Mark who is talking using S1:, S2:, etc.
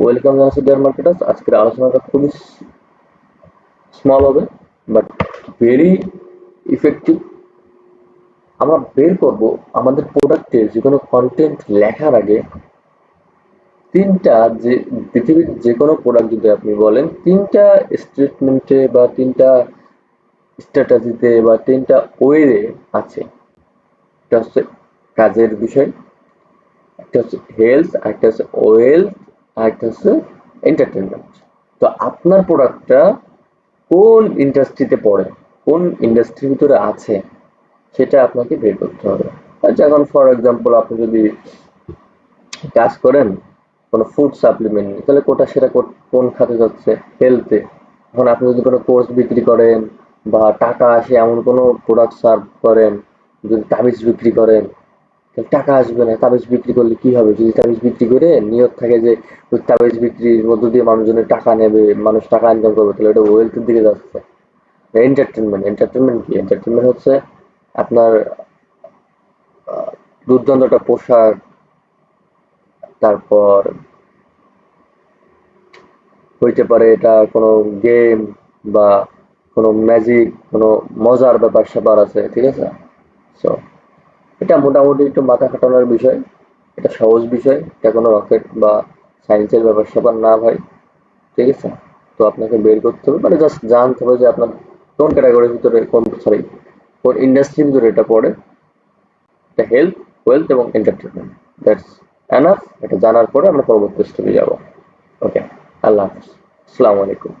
S1: Welcome জানাচ্ছি deer marketers আজকের আলোচনাটা খুবই স্মল হবে বাট ভেরি ইফেক্টিভ আমরা বের করব আমাদের প্রোডাক্টে যে কোনো কন্টেন্ট লেখার আগে তিনটা যে, পৃথিবীর যে কোনো প্রোডাক্ট যদি আপনি বলেন, তিনটা স্টেটমেন্টে বা তিনটা স্ট্র্যাটাজিতে বা তিনটা ওয়ে আছে। একটা হচ্ছে কাজের বিষয়, একটা হচ্ছে হেলথ একটা হচ্ছে ওয়েলথ আরেকটা হচ্ছে এন্টারটেনমেন্ট তো আপনার প্রোডাক্টটা কোন ইন্ডাস্ট্রিতে পড়ে, কোন ইন্ডাস্ট্রির ভিতরে আছে, সেটা আপনাকে বের করতে হবে। যেমন ফর এক্সাম্পল আপনি যদি কাজ করেন, কোনো ফুড সাপ্লিমেন্ট তাহলে কোটা সেটা কোন খাতে যাচ্ছে? হেলথে এখন আপনি যদি কোনো কোর্স বিক্রি করেন বা টাকা আসে এমন কোনো প্রোডাক্ট সার্ভ করেন, যদি তাবিজ বিক্রি করেন টাকা আসবে না, তাবিজ বিক্রি করলে কি হবে? যদি তাবিজ বিক্রি করে নিয়ত থাকে যে তাবিজ বিক্রির মধ্য দিয়ে মানুষজনের টাকা নেবে, মানুষ টাকা ইনকাম করবে, তাহলে ওটা ওয়েলথের দিকে যাচ্ছে। এন্টারটেনমেন্ট এন্টারটেনমেন্ট কি? এন্টারটেনমেন্ট হচ্ছে আপনার দুর্দান্ত একটা পোশাক, তারপর হইতে পারে এটা কোনো গেম বা কোনো ম্যাজিক কোনো মজার ব্যাপার স্যাপার আছে, ঠিক আছে? সো এটা মোটামুটি একটু মাথা খাটানোর বিষয়। এটা সহজ বিষয়। এটা কোনো রকেট বা সায়েন্সের ব্যাপার স্যাপার না ভাই। ঠিক আছে? তো আপনাকে বের করতে হবে। মানে জাস্ট জানতে হবে যে আপনার কোন ক্যাটাগরির ভিতরে কোন সরি কোন ইন্ডাস্ট্রির ভিতরে এটা পড়ে। এটা হেলথ ওয়েলথ এবং এন্টারটেনমেন্ট দ্যাটস এনাফ এটা জানার পরে আমরা পরবর্তী স্টেপে যাব। ওকে আল্লাহ হাফিজ। আসসালামু আলাইকুম।